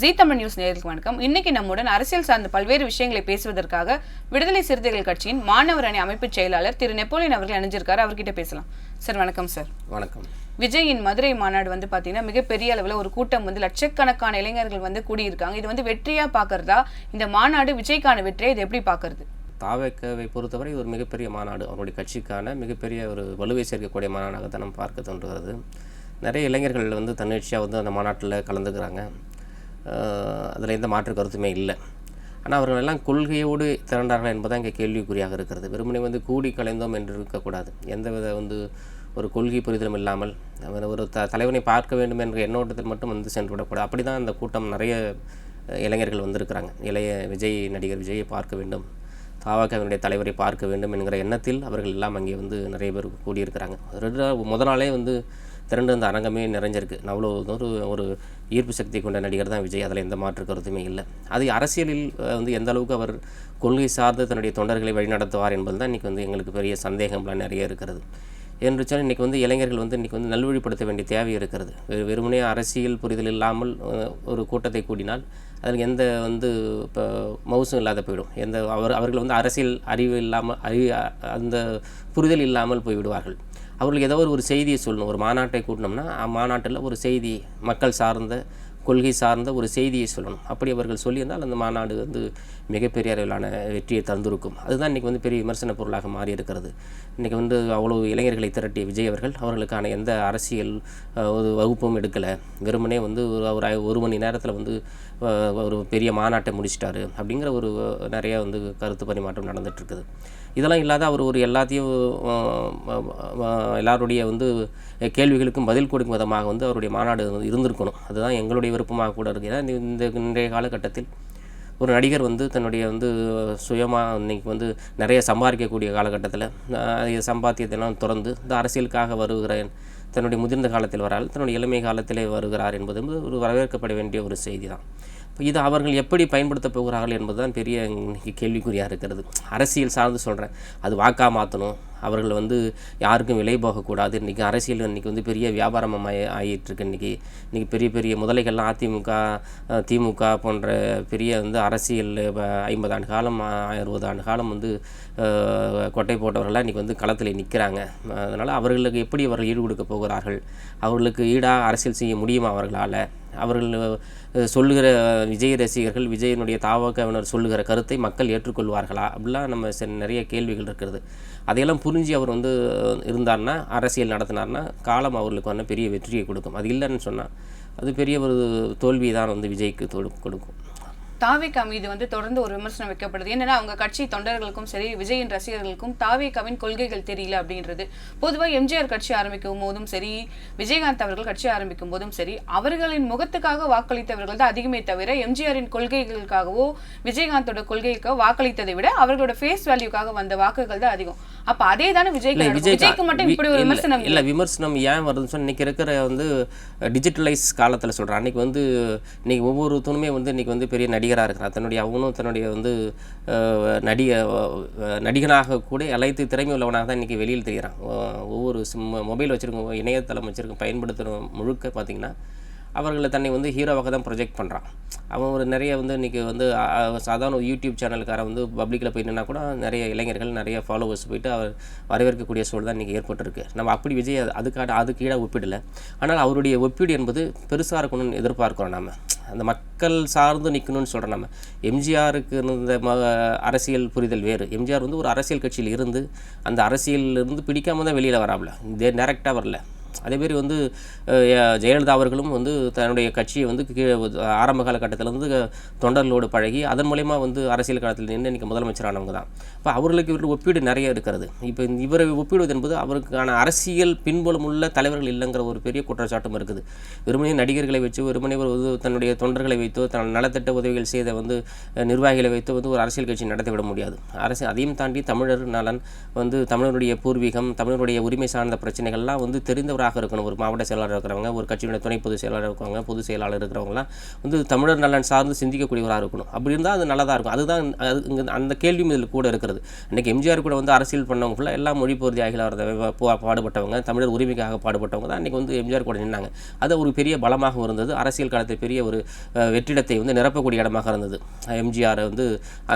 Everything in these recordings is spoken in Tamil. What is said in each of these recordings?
ஜீ தமிழ் நியூஸ் நேர்களுக்கு வணக்கம். இன்னைக்கு நம்முடன் அரசியல் சார்ந்த பல்வேறு விஷயங்களை பேசுவதற்காக விடுதலை சிறுத்தைகள் கட்சியின் மாணவர் அணி அமைப்பு செயலாளர் திரு நெப்போலியன் அவர்கள் அணிஞ்சிருக்காரு அவர்கிட்ட பேசலாம். சார் வணக்கம் சார். வணக்கம். விஜயின் மதுரை மாநாடு வந்து பாத்தீங்கன்னா மிகப்பெரிய அளவில் ஒரு கூட்டம் வந்து லட்சக்கணக்கான இளைஞர்கள் வந்து கூடியிருக்காங்க. இது வந்து வெற்றியா பார்க்கறதா இந்த மாநாடு விஜய்க்கான வெற்றியை? இது எப்படி பார்க்கறது தாவேக்கவை பொறுத்தவரை ஒரு மிகப்பெரிய மாநாடு. அவருடைய கட்சிக்கான மிகப்பெரிய ஒரு வலுவை சேர்க்கக்கூடிய மாநாடாக தான் நம்ம பார்க்க தோன்றுகிறது. நிறைய இளைஞர்கள் வந்து தன்னிச்சையாக வந்து அந்த மாநாட்டில் கலந்துக்கிறாங்க. அதில் எந்த மாற்று கருத்துமே இல்லை. ஆனால் அவர்கள் எல்லாம் கொள்கையோடு திரண்டார்கள் என்பதான் இங்கே கேள்விக்குறியாக இருக்கிறது. வெறுமனே வந்து கூடி கலைந்தோம் என்று இருக்கக்கூடாது எந்தவித வந்து ஒரு கொள்கை புரிதலும் இல்லாமல் ஒரு த தலைவனை பார்க்க வேண்டும் என்ற எண்ணோட்டத்தில் மட்டும் வந்து சென்று விடக்கூடாது அப்படி தான் அந்த கூட்டம் நிறைய இளைஞர்கள் வந்திருக்கிறாங்க. இளைய விஜய் நடிகர் விஜயை பார்க்க வேண்டும் தாவாக்கவினுடைய தலைவரை பார்க்க வேண்டும் என்கிற எண்ணத்தில் அவர்கள் எல்லாம் அங்கே வந்து நிறைய பேர் கூடியிருக்கிறாங்க. ரெண்டு நாளே வந்து திரண்டு அந்த அரங்கமே நிறைஞ்சிருக்கு. அவ்வளோ ஒரு ஒரு ஈர்ப்பு சக்தி கொண்ட நடிகர் தான் விஜய். அதில் எந்த மாற்று கருத்துமே இல்லை. அது அரசியலில் வந்து எந்த அளவுக்கு அவர் கொள்கை சார்ந்து தன்னுடைய தொண்டர்களை வழிநடத்துவார் என்பது தான் இன்றைக்கி வந்து எங்களுக்கு பெரிய சந்தேகம்லாம் நிறைய இருக்கிறது. என்று சொன்னால் இன்றைக்கி வந்து இளைஞர்கள் வந்து இன்றைக்கி வந்து நல்வழிப்படுத்த வேண்டிய தேவை இருக்கிறது. வெறு வெறுமனே அரசியல் புரிதல் இல்லாமல் ஒரு கூட்டத்தை கூடினால் அதில் எந்த வந்து இப்போ மவுசும் இல்லாத போயிடும். எந்த அவர் அவர்கள் வந்து அரசியல் அறிவு இல்லாமல் அறிவு அந்த புரிதல் இல்லாமல் போய்விடுவார்கள் அவர்களுக்கு ஏதோ ஒரு செய்தியை சொல்லணும். ஒரு மாநாட்டை கூட்டினோம்னா மாநாட்டில் ஒரு செய்தி மக்கள் சார்ந்த கொள்கை சார்ந்த ஒரு செய்தியை சொல்லணும். அப்படி அவர்கள் சொல்லியிருந்தால் அந்த மாநாடு வந்து மிகப்பெரிய அளவிலான வெற்றியை தந்திருக்கும். அதுதான் இன்றைக்கி வந்து பெரிய விமர்சன பொருளாக மாறி இருக்கிறது இன்றைக்கி வந்து அவ்வளோ இளைஞர்களை திரட்டிய விஜய் அவர்கள் அவர்களுக்கான எந்த அரசியல் ஒரு வகுப்பும் எடுக்கலை. வெறுமனே வந்து ஒரு ஒரு ஒரு மணி நேரத்தில் வந்து ஒரு பெரிய மாநாட்டை முடிச்சிட்டாரு. அப்படிங்கிற ஒரு நிறையா வந்து கருத்து பரிமாற்றம் நடந்துகிட்ருக்குது இதெல்லாம் இல்லாத அவர் ஒரு எல்லாத்தையும் எல்லாருடைய வந்து கேள்விகளுக்கும் பதில் கொடுக்கும் விதமாக வந்து அவருடைய மாநாடு வந்து இருந்திருக்கணும். அதுதான் எங்களுடைய விருப்பமாக கூட இருக்குது ஏன்னா இந்த- இன்றைய காலகட்டத்தில் ஒரு நடிகர் வந்து தன்னுடைய வந்து சுயமாக இன்னைக்கு வந்து நிறைய சம்பாதிக்கக்கூடிய காலகட்டத்தில் சம்பாத்தியத்தெல்லாம் திறந்து இந்த அரசியலுக்காக வருகிறேன் தன்னுடைய முதிர்ந்த காலத்தில் வரால் தன்னுடைய இளமை காலத்திலே வருகிறார் என்பது வந்து ஒரு வரவேற்கப்பட வேண்டிய ஒரு செய்தி தான் இப்போ இது அவர்கள் எப்படி பயன்படுத்தப் போகிறார்கள் என்பதுதான் பெரிய கேள்விக்குறியாக இருக்கிறது. அரசியல் சார்ந்து சொல்கிறேன் அது வாக்கா மாற்றணும் அவர்கள் வந்து யாருக்கும் விலை போகக்கூடாது. இன்றைக்கி அரசியல் இன்றைக்கி வந்து பெரிய வியாபாரம் ஆகிட்டுருக்கு இன்றைக்கி இன்றைக்கி பெரிய பெரிய முதலைகள்லாம் அதிமுக திமுக போன்ற பெரிய வந்து அரசியல் ஐம்பது ஆண்டு காலம் அறுபது ஆண்டு காலம் வந்து கொட்டை போட்டவர்கள்லாம் இன்றைக்கி வந்து களத்தில் நிற்கிறாங்க அதனால் அவர்களுக்கு எப்படி அவர்கள் ஈடு கொடுக்க போகிறார்கள்? அவர்களுக்கு ஈடாக அரசியல் செய்ய முடியுமா அவர்களால்? அவர்கள் சொல்லுகிற விஜய் ரசிகர்கள் விஜயனுடைய தாவகவினர் சொல்லுகிற கருத்தை மக்கள் ஏற்றுக்கொள்வார்களா? அப்படிலாம் நம்ம நிறைய கேள்விகள் இருக்கிறது அதையெல்லாம் புரிஞ்சு அவர் வந்து இருந்தார்னா அரசியல் நடத்தினார்னா காலம் அவர்களுக்கு வந்து பெரிய வெற்றியை கொடுக்கும். அது இல்லைன்னு சொன்னால் அது பெரிய ஒரு தோல்வி தான் வந்து விஜய்க்கு தொடு- கொடுக்கும். தாவேகா மீது வந்து தொடர்ந்து ஒரு விமர்சனம் வைக்கப்படுது. என்னன்னா அவங்க கட்சி தொண்டர்களுக்கும் சரி விஜயின் ரசிகர்களுக்கும் தாவேகாவின் கொள்கைகள் தெரியல அப்படின்றது. பொதுவா எம்ஜிஆர் கட்சி ஆரம்பிக்கும் போதும் சரி விஜயகாந்த் அவர்கள் கட்சி ஆரம்பிக்கும் போதும் சரி அவர்களின் முகத்துக்காக வாக்களித்தவர்கள் தான் அதிகமே தவிர எம்ஜிஆரின் கொள்கைகளுக்காகவோ விஜயகாந்தோட கொள்கைக்காக வாக்களித்ததை விட அவர்களோட ஃபேஸ் வேல்யூக்காக வந்த வாக்குகள் தான் அதிகம். அப்ப அதே தானே. விஜய் விஜய்க்கு மட்டும் இப்படி ஒரு விமர்சனம் இல்லை விமர்சனம் ஏன் வருதுன்னு சொன்னால் இன்றைக்கி இருக்கிற வந்து டிஜிட்டலைஸ் காலத்தில் சொல்கிறேன் அன்றைக்கி வந்து இன்றைக்கி ஒவ்வொருத்தனுமே வந்து இன்றைக்கி வந்து பெரிய நடிகராக இருக்கிறான் தன்னுடைய அவனும் தன்னுடைய வந்து நடிக நடிகனாக கூட அழைத்து திறமை உள்ளவனாக தான் இன்றைக்கி வெளியில் தெரிகிறான். ஒவ்வொரு மொபைல் வச்சுருக்கோம் இணையதளம் வச்சுருக்கோம் பயன்படுத்துகிற முழுக்க பார்த்திங்கன்னா அவர்களை தன்னை வந்து ஹீரோவாக தான் ப்ரொஜெக்ட் பண்ணுறான் அவன் ஒரு நிறைய வந்து இன்றைக்கி வந்து சாதாரண யூடியூப் சேனலுக்கார வந்து பப்ளிக்கில் போய் நின்னா கூட நிறைய இளைஞர்கள் நிறைய ஃபாலோவர்ஸ் போயிட்டு அவர் வரவேற்கக்கூடிய சூழல் தான் இன்றைக்கி ஏற்பட்டிருக்கு. நம்ம அப்படி விஜய் அதுக்காக அதுக்கு ஈடாக ஒப்பிடல. ஆனால் அவருடைய ஒப்பீடு என்பது பெருசாக இருக்கணும்னு எதிர்பார்க்குறோம் நம்ம அந்த மக்கள் சார்ந்து நிற்கணும்னு சொல்கிறோம் நம்ம. எம்ஜிஆருக்கு இருந்த ம அரசியல் புரிதல் வேறு. எம்ஜிஆர் வந்து ஒரு அரசியல் கட்சியில் இருந்து அந்த அரசியலில் இருந்து பிடிக்காம தான் வெளியில் வராப்புல இதே டேரெக்டாக வரல. அதே மாதிரி வந்து ஜெயலலிதா அவர்களும் வந்து தன்னுடைய கட்சியை வந்து கீழே ஆரம்ப காலகட்டத்திலேருந்து தொண்டர்களோடு பழகி அதன் மூலயமா வந்து அரசியல் காலத்தில் நின்று இன்றைக்கி முதலமைச்சரானவங்க தான். இப்போ அவர்களுக்கு இவர்கள் ஒப்பீடு நிறைய இருக்கிறது. இப்போ இவரை ஒப்பிடுவது என்பது அவருக்கான அரசியல் பின்புலம் உள்ள தலைவர்கள் இல்லைங்கிற ஒரு பெரிய குற்றச்சாட்டும் இருக்குது. வெறுமனே நடிகர்களை வச்சு வெறுமனே ஒரு தன்னுடைய தொண்டர்களை வைத்தோ தன் நலத்திட்ட உதவிகள் செய்த வந்து நிர்வாகிகளை வைத்தோ வந்து ஒரு அரசியல் கட்சி நடத்திவிட முடியாது. அரசு அதையும் தாண்டி தமிழர் நலன் வந்து தமிழருடைய பூர்வீகம் தமிழருடைய உரிமை சார்ந்த பிரச்சனைகள்லாம் வந்து தெரிந்த ஒரு ஆக இருக்கணும். ஒரு மாவட்ட செயலாளர் இருக்கிறவங்க ஒரு கட்சியினுடைய துணை பொதுச் செயலாளர் இருக்கிறவங்க பொதுச் செயலாளர் இருக்கிறவங்கலாம் வந்து தமிழர் நலன் சார்ந்து சிந்திக்கக்கூடியவராக இருக்கணும். அப்படி இருந்தால் அது நல்லதாக இருக்கும். அதுதான் அது இங்கே அந்த கேள்வியும் இதில் கூட இருக்கிறது. இன்றைக்கி எம்ஜிஆர் கூட வந்து அரசியல் பண்ணவங்க ஃபுல்லாக எல்லாம் மொழி பொருதியாகில பாடுபட்டவங்க தமிழர் உரிமைக்காக பாடுபட்டவங்க தான் இன்றைக்கி வந்து எம்ஜிஆர் கூட நின்னாங்க. அது ஒரு பெரிய பலமாக இருந்தது. அரசியல் காலத்தில் பெரிய ஒரு வெற்றிடத்தை வந்து நிரப்பக்கூடிய இடமாக இருந்தது. எம்ஜிஆர் வந்து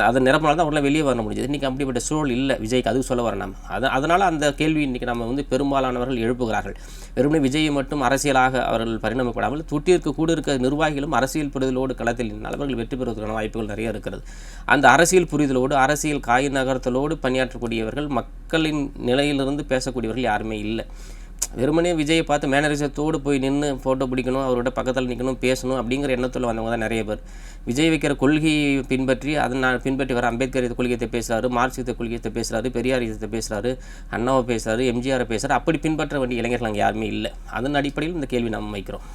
அதை நிரப்பினால தான் உடனே வெளியே வர முடிஞ்சது. இன்றைக்கி அப்படிப்பட்ட சூழல் இல்லை. விஜய்க்கு அதுக்கு சொல்ல வரேன் நம்ம அதை அதனால் அந்த கேள்வி இன்றைக்கி நம்ம வந்து பெரும்பாலானவர்கள் எழுப்புகிறார்கள். வெறுமனே விஜயை மட்டும் அரசியலாக அவர்கள் பரிணாமப்படாமல் தொட்டிற்கு கூட இருக்க நிர்வாகிகளும் அரசியல் புரிதலோடு களத்தில் நின்றால் அவர்கள் வெற்றி பெறுவதற்கான வாய்ப்புகள் நிறைய இருக்கிறது. அந்த அரசியல் புரிதலோடு அரசியல் காய் நகரத்தலோடு பணியாற்றக்கூடியவர்கள் மக்களின் நிலையிலிருந்து பேசக்கூடியவர்கள் யாருமே இல்லை. வெறுமனே விஜயை பார்த்து மேனரிசத்தோடு போய் நின்று ஃபோட்டோ பிடிக்கணும் அவரோட பக்கத்தில் நிற்கணும் பேசணும் அப்படிங்கிற எண்ணத்தில் வந்தவங்க தான் நிறைய பேர். விஜய் வைக்கிற கொள்கையை பின்பற்றி அதை நான் பின்பற்றி வர அம்பேத்கர் கொள்கையத்தை பேசுகிறாரு மார்க்சியத்தை கொள்கையத்தை பேசுகிறாரு பெரியார் இதை பேசுகிறாரு அண்ணாவை பேசுகிறாரு எம்ஜிஆரை பேசுகிறாரு அப்படி பின்பற்ற வேண்டிய இளைஞர்கள் அங்கே யாருமே இல்லை. அதன் அடிப்படையில் இந்த கேள்வி நம்ம வைக்கிறோம்.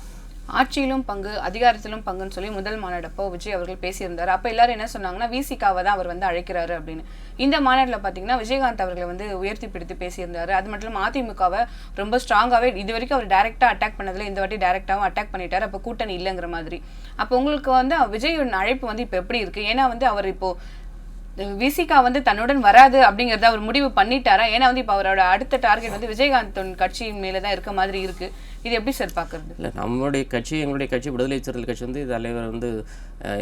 ஆட்சியிலும் பங்கு அதிகாரத்திலும் பங்குன்னு சொல்லி முதல் மாநாடப்போ விஜய் அவர்கள் பேசியிருந்தார். அப்போ எல்லாரும் என்ன சொன்னாங்கன்னா விசிகாவை தான் அவர் வந்து அழைக்கிறாரு அப்படின்னு. இந்த மாநாட்டில் பார்த்தீங்கன்னா விஜயகாந்த் அவர்களை வந்து உயர்த்தி பிடித்து பேசியிருந்தாரு. அது மட்டும் இல்லாமல் அதிமுகவை ரொம்ப ஸ்ட்ராங்காகவே இது வரைக்கும் அவர் டேரெக்டாக அட்டாக் பண்ணதில்லை இந்த வாட்டி டேரெக்டாகவும் அட்டாக் பண்ணிட்டார். அப்போ கூட்டணி இல்லைங்கிற மாதிரி. அப்போ உங்களுக்கு வந்து விஜயோட அழைப்பு வந்து இப்போ எப்படி இருக்கு? ஏன்னா வந்து அவர் இப்போது விசிகா வந்து தன்னுடன் வராது அப்படிங்கறத அவர் முடிவு பண்ணிட்டாரா? ஏன்னா வந்து இப்போ அவரோட அடுத்த டார்கெட் வந்து விஜயகாந்த் கட்சியின் மேலே தான் இருக்க மாதிரி இருக்கு. இது எப்படி சார் பார்க்கறது இல்லை நம்மளுடைய கட்சி எங்களுடைய கட்சி விடுதலை சிறுத்தைகள் கட்சி வந்து தலைவர் வந்து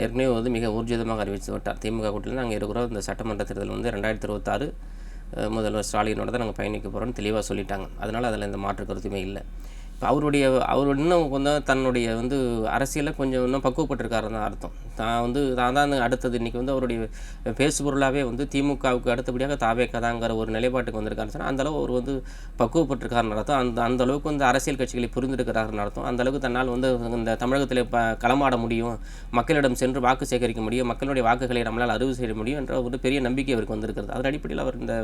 ஏற்கனவே வந்து மிக ஊர்ஜிதமாக அறிவித்து விட்டார். திமுக கூட்டத்தில் நாங்கள் இருக்கிறோம் இந்த சட்டமன்ற தேர்தல் வந்து ரெண்டாயிரத்தி இருபத்தாறு முதல்வர் ஸ்டாலினோட தான் நாங்கள் பயணிக்க போகிறோம்னு தெளிவாக சொல்லிட்டாங்க. அதனால் அதில் இந்த மாற்று கருத்துமே இல்லை. அவருடைய அவர் இன்னும் கொஞ்சம் தன்னுடைய வந்து அரசியலில் கொஞ்சம் இன்னும் பக்குவப்பட்டிருக்காருன்னு தான் அர்த்தம். தான் வந்து தான் தான் அடுத்தது இன்றைக்கி வந்து அவருடைய பேசுபொருளாகவே வந்து திமுகவுக்கு அடுத்தபடியாக தாவேக்கதாங்கிற ஒரு நிலைப்பாட்டுக்கு வந்திருக்காருன்னு சொன்னால் அந்தளவு அவர் வந்து பக்குவப்பட்டிருக்காருன்னு அர்த்தம். அந்த அந்த அளவுக்கு வந்து அரசியல் கட்சிகளை புரிந்திருக்கிறாருன்னு அர்த்தம். அந்த அளவுக்கு தன்னால் வந்து இந்த தமிழகத்தில் இப்போ களமாட முடியும் மக்களிடம் சென்று வாக்கு சேகரிக்க முடியும் மக்களுடைய வாக்குகளை நம்மளால் அறிவு செய்ய முடியும் என்ற ஒரு பெரிய நம்பிக்கை அவருக்கு வந்திருக்கிறது. அதன் அடிப்படையில் அவர் இந்த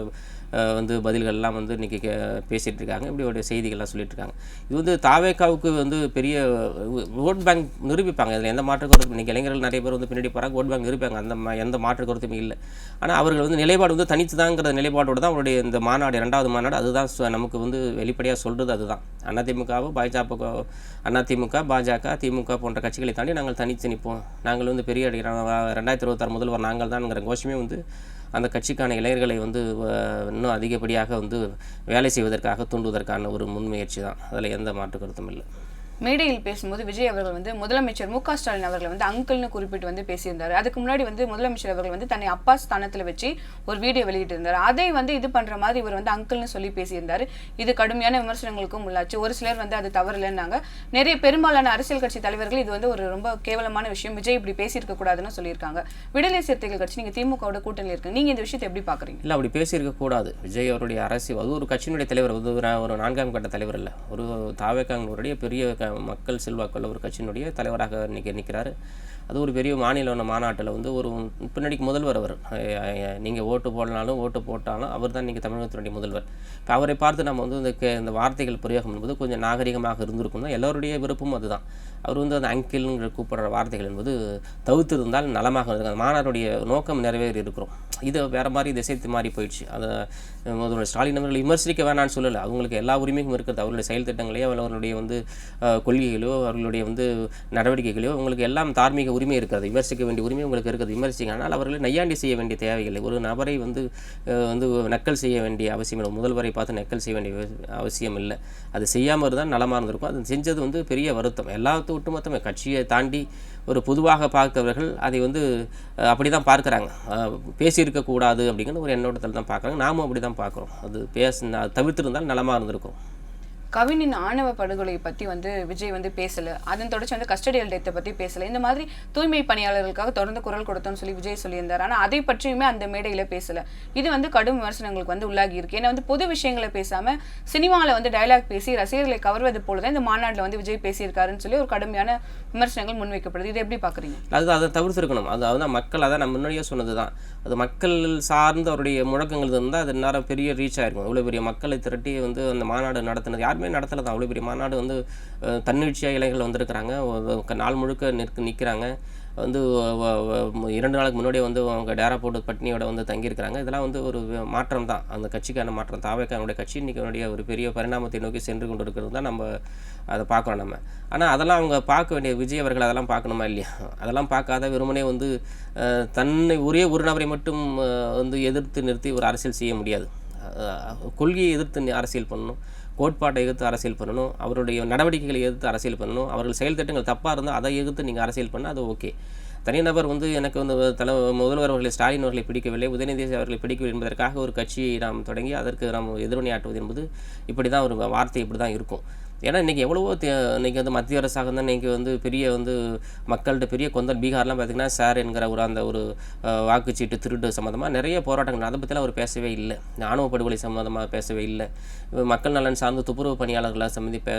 வந்து பதில்கள்லாம் வந்து இன்றைக்கி பேசிகிட்டு இருக்காங்க. இப்படி ஒரு செய்திகள்லாம் சொல்லிட்டு இருக்காங்க. இது வந்து வந்து தாவேக்காவுக்கு வந்து பெரிய ஓட் பேங்க் நிரூபிப்பாங்க. இதில் எந்த மாற்று கருத்தும் இன்றைக்கி இளைஞர்கள் நிறைய பேர் வந்து பின்னாடி போகிறாங்க ஓட் பேங்க் நிரூபிப்பாங்க. அந்த எந்த மாற்று கருத்துமே இல்லை. ஆனால் அவர்கள் வந்து நிலைப்பாடு வந்து தனித்துதாங்கிற நிலைப்பாடோடு தான் அவருடைய இந்த மாநாடு இரண்டாவது மாநாடு அதுதான் நமக்கு வந்து வெளிப்படையாக சொல்கிறது அதுதான். அதிமுகவோ பாஜக அதிமுக பாஜக திமுக போன்ற கட்சிகளை தாண்டி நாங்கள் தனித்து நிற்போம். நாங்கள் வந்து பெரிய ரெண்டாயிரத்தி இருபத்தாறு முதல்வர் நாங்கள் தான்ங்கிற கோஷமே வந்து அந்த கட்சிக்கான இளைஞர்களை வந்து இன்னும் அதிகப்படியாக வந்து வேலை செய்வதற்காக தூண்டுவதற்கான ஒரு முன்முயற்சி தான். அதில் எந்த மாற்று கருத்தும் இல்லை. மேடையில் பேசும்போது விஜய் அவர்கள் வந்து முதலமைச்சர் மு க ஸ்டாலின் அவர்களை வந்து அங்கிள்னு குறிப்பிட்டு வந்து பேசியிருந்தார். அதுக்கு முன்னாடி வந்து முதலமைச்சர் அவர்கள் வந்து தன்னை அப்பா ஸ்தானத்தில் வச்சு ஒரு வீடியோ வெளியிட்டிருந்தார். அதை வந்து இது பண்ணுற மாதிரி இவர் வந்து அங்கிள்னு சொல்லி பேசியிருந்தார். இது கடுமையான விமர்சனங்களுக்கும் உள்ளாச்சு. ஒரு சிலர் வந்து அது தவறில்லைன்னாங்க. நிறைய பெரும்பாலான அரசியல் கட்சி தலைவர்கள் இது வந்து ஒரு ரொம்ப கேவலமான விஷயம். விஜய் இப்படி பேசியிருக்க கூடாதுன்னு சொல்லியிருக்காங்க. விடுதலை சிறுத்தைகள் கட்சி நீங்கள் திமுகவோட கூட்டணியில் இருக்கு. நீங்கள் இந்த விஷயத்தை எப்படி பார்க்குறீங்க இல்லை அப்படி பேசியிருக்க கூடாது. விஜய் அவருடைய அரசியல் அது ஒரு கட்சியினுடைய தலைவர் ஒரு நான்காம் கட்ட தலைவர் இல்லை. ஒரு தாவேக்காங்களுடைய பெரிய மக்கள் செல்வாக்குள்ள ஒரு கட்சியினுடைய தலைவராக இன்னைக்கு நிற்கிறார் அது ஒரு பெரிய மாநில மாநாட்டில் வந்து ஒரு பின்னாடிக்கு முதல்வர் அவர். நீங்கள் ஓட்டு போடனாலும் ஓட்டு போட்டாலும் அவர் தான் நீங்கள் தமிழகத்தினுடைய முதல்வர். இப்போ அவரை பார்த்து நம்ம வந்து இந்த இந்த வார்த்தைகள் பிரயோகம் என்பது கொஞ்சம் நாகரிகமாக இருந்திருக்கும். தான் எல்லோருடைய விருப்பமும் அதுதான். அவர் வந்து அந்த அங்கிள்ங்கிற கூப்பிடுற வார்த்தைகள் என்பது தவிர்த்திருந்தால் நலமாக இருக்கும். அந்த மாநாடுடைய நோக்கம் நிறைவேறி இருக்கிறோம். இது வேறு மாதிரி திசை மாறி போயிடுச்சு. அதை முதல்வர் ஸ்டாலின் அவர்கள் விமர்சிக்க வேணாம்னு சொல்லலை. அவங்களுக்கு எல்லா உரிமையும் இருக்கிறது. அவருடைய செயல் திட்டங்களையோ அவர்களுடைய வந்து கொள்கைகளையோ கொள்கைகளோ அவர்களுடைய வந்து நடவடிக்கைகளையோ அவங்களுக்கு எல்லாம் தார்மீக உரிமை இருக்கிறது விமர்சிக்க வேண்டிய உரிமை உங்களுக்கு இருக்கிறது விமர்சிங்க. ஆனால் அவர்களை நையாண்டி செய்ய வேண்டிய தேவையில்லை. ஒரு நபரை வந்து வந்து நக்கல் செய்ய வேண்டிய அவசியம் இல்லை. முதல்வரை பார்த்து நக்கல் செய்ய வேண்டிய அவசியம் இல்லை. அது செய்யாமல் இருந்தால் நலமாக இருந்திருக்கும். அது செஞ்சது வந்து பெரிய வருத்தம். எல்லாத்து ஒட்டுமொத்தமே கட்சியை தாண்டி ஒரு பொதுவாக பார்க்கிறவர்கள் அதை வந்து அப்படி தான் பார்க்குறாங்க. பேசியிருக்க கூடாது அப்படிங்கிற ஒரு எண்ணோட்டத்தில் தான் பார்க்குறாங்க. நாமும் அப்படி தான் பார்க்குறோம். அது பேச தவிர்த்திருந்தால் நலமாக இருந்திருக்கும். கவினின் ஆணவ படுகொலை பற்றி வந்து விஜய் வந்து பேசலை. அதன் தொடர்ச்சி வந்து கஸ்டடியல் டெத்தை பற்றி பேசலை. இந்த மாதிரி தூய்மை பணியாளர்களுக்காக தொடர்ந்து குரல் கொடுத்தோம்னு சொல்லி விஜய் சொல்லியிருந்தார். ஆனால் அதை பற்றியுமே அந்த மேடையில் பேசலை. இது வந்து கடும் விமர்சனங்களுக்கு வந்து உள்ளாகி இருக்கு. ஏன்னா வந்து பொது விஷயங்களை பேசாமல் சினிமாவில் வந்து டயலாக் பேசி ரசிகர்களை கவர்வது போல தான் இந்த மாநாட்டில் வந்து விஜய் பேசியிருக்காருன்னு சொல்லி ஒரு கடுமையான விமர்சனங்கள் முன்வைக்கப்படுது இதை எப்படி பார்க்குறீங்க அது அதை தவிர்த்திருக்கணும். அது அதுதான் மக்கள் அதான் நம்ம முன்னாடியே சொன்னது தான் அது மக்கள் சார்ந்த அவருடைய முழக்கங்கள் இருந்தால் அது நேரம் பெரிய ரீச் ஆயிருக்கும். இவ்வளோ பெரிய மக்களை திரட்டி வந்து அந்த மாநாடு நடத்தினது யார் யாருமே நடத்தல தான் அவ்வளோ பெரிய மாநாடு வந்து தன்னிச்சியாக தன்னிச்சையாக இளைஞர்கள் வந்திருக்கிறாங்க. நாள் முழுக்க நிற்க நிற்கிறாங்க வந்து இரண்டு நாளுக்கு முன்னாடியே வந்து அவங்க டேரா போட்டு பட்னியோட வந்து தங்கியிருக்கிறாங்க. இதெல்லாம் வந்து ஒரு மாற்றம் தான். அந்த கட்சிக்கான மாற்றம் தாவேக்கானுடைய கட்சி இன்றைக்கி ஒரு பெரிய பரிணாமத்தை நோக்கி சென்று கொண்டு இருக்கிறது தான் நம்ம அதை பார்க்குறோம் நம்ம. ஆனால் அதெல்லாம் அவங்க பார்க்க வேண்டிய விஜய் அவர்கள் அதெல்லாம் பார்க்கணுமா இல்லையா? அதெல்லாம் பார்க்காத வெறுமனே வந்து தன்னை ஒரே ஒரு நபரை மட்டும் வந்து எதிர்த்து நிறுத்தி ஒரு அரசியல் செய்ய முடியாது. கொள்கையை எதிர்த்து அரசியல் பண்ணணும். கோட்பாட்டை எதிர்த்து அரசியல் பண்ணணும் அவருடைய நடவடிக்கைகளை எதிர்த்து அரசியல் பண்ணணும் அவர்கள் செயல் திட்டங்கள் தப்பாக இருந்தால் அதை எதிர்த்து நீங்கள் அரசியல் பண்ணால் அது ஓகே. தனிநபர் வந்து எனக்கு வந்து தல முதல்வர் அவர்களை ஸ்டாலின் அவர்களை பிடிக்கவில்லை உதயநிதி அவர்களை பிடிக்கவில்லை என்பதற்காக ஒரு கட்சியை நாம் தொடங்கி அதற்கு நாம் எதிர்வினையாற்றுவது என்பது இப்படி தான் ஒரு வார்த்தை இப்படி தான் இருக்கும். ஏன்னா இன்றைக்கி எவ்வளவோ தே- இன்னைக்கு வந்து மத்திய அரசாக தான் இன்றைக்கி வந்து பெரிய வந்து மக்கள்கிட்ட பெரிய கொந்தல் பீகார்லாம் பார்த்திங்கன்னா சார் என்கிற ஒரு அந்த ஒரு வாக்குச்சீட்டு திருட்டு சம்மந்தமாக நிறைய போராட்டங்கள். அதை பற்றிலாம் அவர் பேசவே இல்லை. ஆணவ படுகொலை சம்மந்தமாக பேசவே இல்லை. மக்கள் நலன் சார்ந்த துப்புரவு பணியாளர்களை சம்மந்தி பே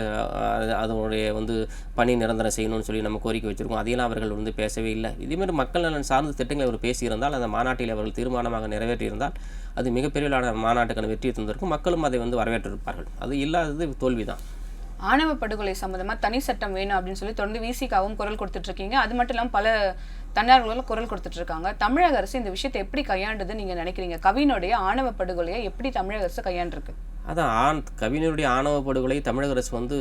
அது- அதனுடைய வந்து பணி நிரந்தரம் செய்யணும்னு சொல்லி நம்ம கோரிக்கை வச்சுருக்கோம். அதையெல்லாம் அவர்கள் வந்து பேசவே இல்லை. இதேமாதிரி மக்கள் நலன் சார்ந்த திட்டங்களை அவர் பேசியிருந்தால் அந்த மாநாட்டில் அவர்கள் தீர்மானமாக நிறைவேற்றியிருந்தால் அது மிகப்பெரிய மாநாட்டுக்கான வெற்றி தந்திருக்கும். மக்களும் அதை வந்து வரவேற்றிருப்பார்கள். அது இல்லாதது தோல்வி தான் ஆணவ படுகொலை சம்மந்தமாக தனி சட்டம் வேணும் அப்படின்னு சொல்லி தொடர்ந்து விசிகாவும் குரல் கொடுத்துட்ருக்கீங்க. அது மட்டும் இல்லாமல் பல தன்னார்வலர்களும் குரல் கொடுத்துட்ருக்காங்க. தமிழக அரசு இந்த விஷயத்தை எப்படி கையாண்டது நீங்கள் நினைக்கிறீங்க? கவினுடைய ஆணவ படுகொலையை எப்படி தமிழக அரசு கையாண்டிருக்கு? அதான் ஆண் கவிஞருடைய ஆணவ படுகொலை தமிழக அரசு வந்து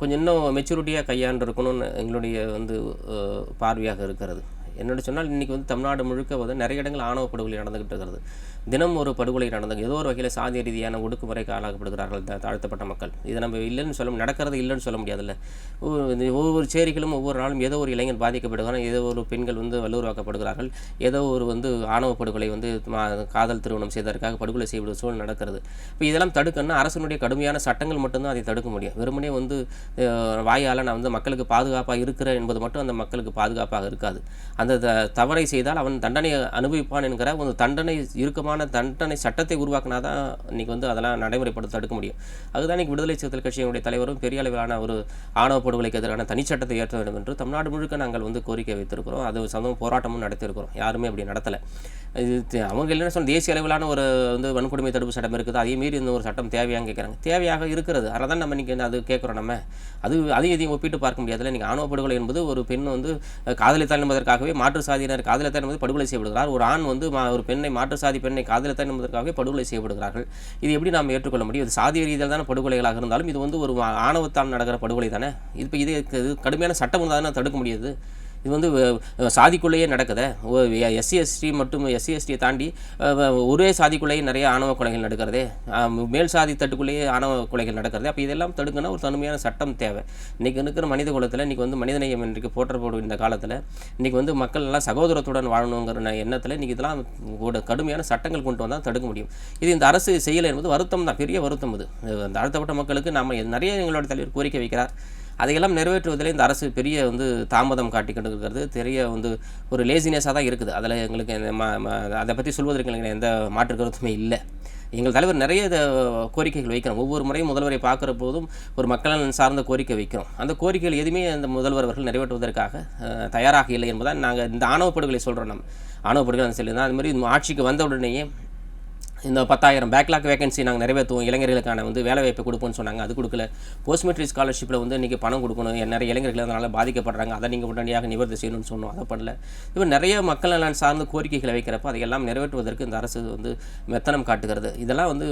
கொஞ்சம் இன்னும் மெச்சூரிட்டியாக கையாண்டிருக்கணும்னு எங்களுடைய வந்து பார்வையாக இருக்கிறது. என்னோட சொன்னால் இன்றைக்கி வந்து தமிழ்நாடு முழுக்க வந்து நிறைய இடங்கள் ஆணவ படுகொலை நடந்துக்கிட்டு இருக்கிறது. தினம் ஒரு படுகொலை நடந்தது. ஏதோ ஒரு வகையில் சாதிய ரீதியான ஒடுக்குமுறைக்கு ஆளாகப்படுகிறார்கள் த- தாழ்த்தப்பட்ட மக்கள். இதை நம்ம இல்லைன்னு சொல்ல நடக்கிறது இல்லைன்னு சொல்ல முடியாதுல்ல. ஒவ்வொரு இந்த ஒவ்வொரு சேரிகளும் ஒவ்வொரு நாளும் ஏதோ ஒரு இளைஞர் பாதிக்கப்படுகிறார்கள் ஏதோ ஒரு பெண்கள் வந்து வல்லூர்வாக்கப்படுகிறார்கள் ஏதோ ஒரு வந்து ஆணவ படுகொலை வந்து காதல் திருமணம் செய்ததற்காக படுகொலை செய்யப்படும் சூழல் நடக்கிறது. இப்போ இதெல்லாம் தடுக்கணும்னா அரசனுடைய கடுமையான சட்டங்கள் மட்டும்தான் அதை தடுக்க முடியும். வெறுமனே வந்து வாயால் நான் வந்து மக்களுக்கு பாதுகாப்பாக இருக்கிறேன் என்பது மட்டும் அந்த மக்களுக்கு பாதுகாப்பாக இருக்காது. அந்த த- தவறை செய்தால் அவன் தண்டனை அனுபவிப்பான் என்கிற ஒரு தண்டனை கடுமையான தண்டனை சட்டத்தை உருவாக்கினா தான் இன்னைக்கு வந்து அதெல்லாம் நடைமுறைப்படுத்த தடுக்க முடியும். அதுதான் இன்னைக்கு விடுதலை சிறுத்தைகள் கட்சியினுடைய தலைவரும் பெரிய அளவிலான ஒரு ஆணவ படுகொலைக்கு எதிரான தனிச்சட்டத்தை ஏற்ற வேண்டும் என்று தமிழ்நாடு முழுக்க நாங்கள் வந்து கோரிக்கை வைத்திருக்கிறோம். அது சம்பந்தம் போராட்டமும் நடத்தியிருக்கிறோம். யாருமே அப்படி நடத்தலை. இது அவங்க என்ன சொன்ன தேசிய அளவிலான ஒரு வந்து வன்கொடுமை தடுப்பு சட்டம் இருக்குது. அதே மீறி இந்த ஒரு சட்டம் தேவையான்னு கேட்குறாங்க தேவையாக இருக்கிறது. அதை தான் நம்ம இன்னைக்கு அது கேட்குறோம் நம்ம. அது அதையும் இதையும் ஒப்பிட்டு பார்க்க முடியாதுல்ல. நீங்கள் ஆணவ படுகொலை என்பது ஒரு பெண் வந்து அஹ், என்பதற்காகவே மாற்று சாதியினர் காதலித்தாள் என்பது படுகொலை செய்யப்படுகிறார். ஒரு ஆண் வந்து ஒரு பெண்ணை மாற்று சாதி பெண்ணை காதலித்தாள் என்பதற்காகவே படுகொலை செய்யப்படுகிறார்கள். இது எப்படி நாம் ஏற்றுக்கொள்ள முடியும்? இது சாதிய ரீதியில் தானே படுகொலைகளாக இருந்தாலும் இது வந்து ஒரு ஆணவத்தால் நடக்கிற படுகொலை தானே இப்போ இது இது கடுமையான சட்டம் இருந்தால் தானே தடுக்க முடியுது. இது வந்து சாதிக்குள்ளேயே நடக்குது. எஸ்சி எஸ்டி மற்றும் எஸ்சி எஸ்டியை தாண்டி ஒரே சாதிக்குள்ளேயே நிறைய ஆணவ கொலைகள் நடக்கிறதே. மேல் சாதி தட்டுக்குள்ளேயே ஆணவ கொலைகள் நடக்கிறது. அப்போ இதெல்லாம் தடுக்கணும் ஒரு தனிமையான சட்டம் தேவை. இன்றைக்கி இருக்கிற மனித குலத்தில் இன்றைக்கி வந்து மனிதநேயம் இன்றைக்கு போற்றப்படும் இந்த காலத்தில் இன்றைக்கி வந்து மக்கள் எல்லாம் சகோதரத்துடன் வாழணுங்கிற எண்ணத்தில் இன்றைக்கி இதெல்லாம் கூட கடுமையான சட்டங்கள் கொண்டு வந்தால் தடுக்க முடியும். இது இந்த அரசு செய்யலை என்பது வருத்தம் தான் பெரிய வருத்தம் இது அந்த அழுத்தப்பட்ட மக்களுக்கு நம்ம நிறைய எங்களோட தலைவர் கோரிக்கை வைக்கிறார். அதையெல்லாம் நிறைவேற்றுவதில் இந்த அரசு பெரிய வந்து தாமதம் காட்டிக்கிட்டு இருக்கிறது பெரிய வந்து ஒரு லேசினஸாக தான் இருக்குது. அதில் எங்களுக்கு ம- அதை பற்றி சொல்வதற்கு எங்களுக்கு எந்த மாற்று கருத்துமே இல்லை. எங்கள் தலைவர் நிறைய கோரிக்கைகள் வைக்கிறோம். ஒவ்வொரு முறையும் முதல்வரை பார்க்குற போதும் ஒரு மக்கள் சார்ந்த கோரிக்கை வைக்கிறோம். அந்த கோரிக்கைகள் எதுவுமே அந்த முதல்வர் அவர்கள் நிறைவேற்றுவதற்காக தயாராக இல்லை என்பதால் நாங்கள் இந்த ஆணவப்படுகளை சொல்கிறோம் நம்ம. ஆணவப்படுகளை சொல்லி தான் அது மாதிரி ஆட்சிக்கு வந்த உடனேயே இந்த பத்தாயிரம் பேக்லாக் வேகன்சி நாங்கள் நிறைவேற்றுவோம். இளைஞர்களுக்கான வந்து வேலை வாய்ப்பு கொடுப்போம்னு சொன்னாங்க. அது கொடுக்கல. போஸ்ட் மெட்ரிக் ஸ்காலர்ஷிப்பில் வந்து இன்றைக்கி பணம் கொடுக்கணும். நிறைய இளைஞர்கள் அதனால் பாதிக்கப்படுறாங்க. அதை நீங்கள் உடனடியாக நிவர்த்தி செய்யணும்னு சொன்னோம். அதை பண்ணல. இப்போ நிறைய மக்கள் நலன் சார்ந்த கோரிக்கைகளை வைக்கிறப்ப அதையெல்லாம் நிறைவேற்றுவதற்கு இந்த அரசு வந்து மெத்தனம் காட்டுகிறது. இதெல்லாம் வந்து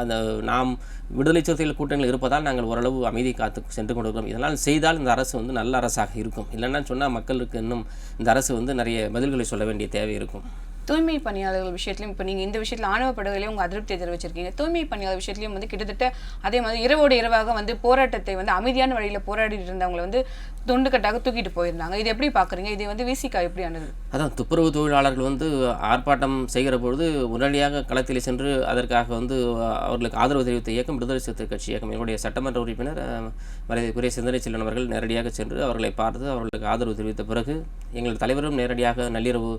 அந்த நாம் விடுதலை சிறுத்தைகள் கூட்டணியில் இருப்பதால் நாங்கள் ஓரளவு அமைதி காத்து சென்று கொண்டிருக்கிறோம். இதெல்லாம் செய்தால் இந்த அரசு வந்து நல்ல அரசாக இருக்கும். இல்லைன்னா சொன்னால் மக்களுக்கு இன்னும் இந்த அரசு வந்து நிறைய பதில்களை சொல்ல வேண்டிய தேவை இருக்கும். தூய்மை பணியாளர்கள் விஷயத்திலும் இப்போ நீங்கள் இந்த விஷயத்தில் ஆணவ படுகொலையும் உங்கள் அதிருப்தியை தெரிவிச்சிருக்கீங்க. தூய்மை பணியாளர் விஷயத்திலையும் வந்து கிட்டத்தட்ட அதே மாதிரி இரவோடு இரவாக வந்து போராட்டத்தை வந்து அமைதியான வழியில் போராடிட்டு இருந்தவங்களை வந்து துண்டுக்கட்டாக தூக்கிட்டு போயிருந்தாங்க. இது எப்படி பார்க்குறீங்க இது வந்து விசிகா எப்படி ஆனது? அதான் துப்புரவு தொழிலாளர்கள் வந்து ஆர்ப்பாட்டம் செய்கிற பொழுது உடனடியாக களத்தில் சென்று அதற்காக வந்து அவர்களுக்கு ஆதரவு தெரிவித்த இயக்கம் விடுதலை சிறுத்தை கட்சி இயக்கம். என்னுடைய சட்டமன்ற உறுப்பினர் மரியாதைக்குரிய சிந்தனை செல்லன் அவர்கள் நேரடியாக சென்று அவர்களை பார்த்து அவர்களுக்கு ஆதரவு தெரிவித்த பிறகு எங்கள் தலைவரும் நேரடியாக நள்ளிரவு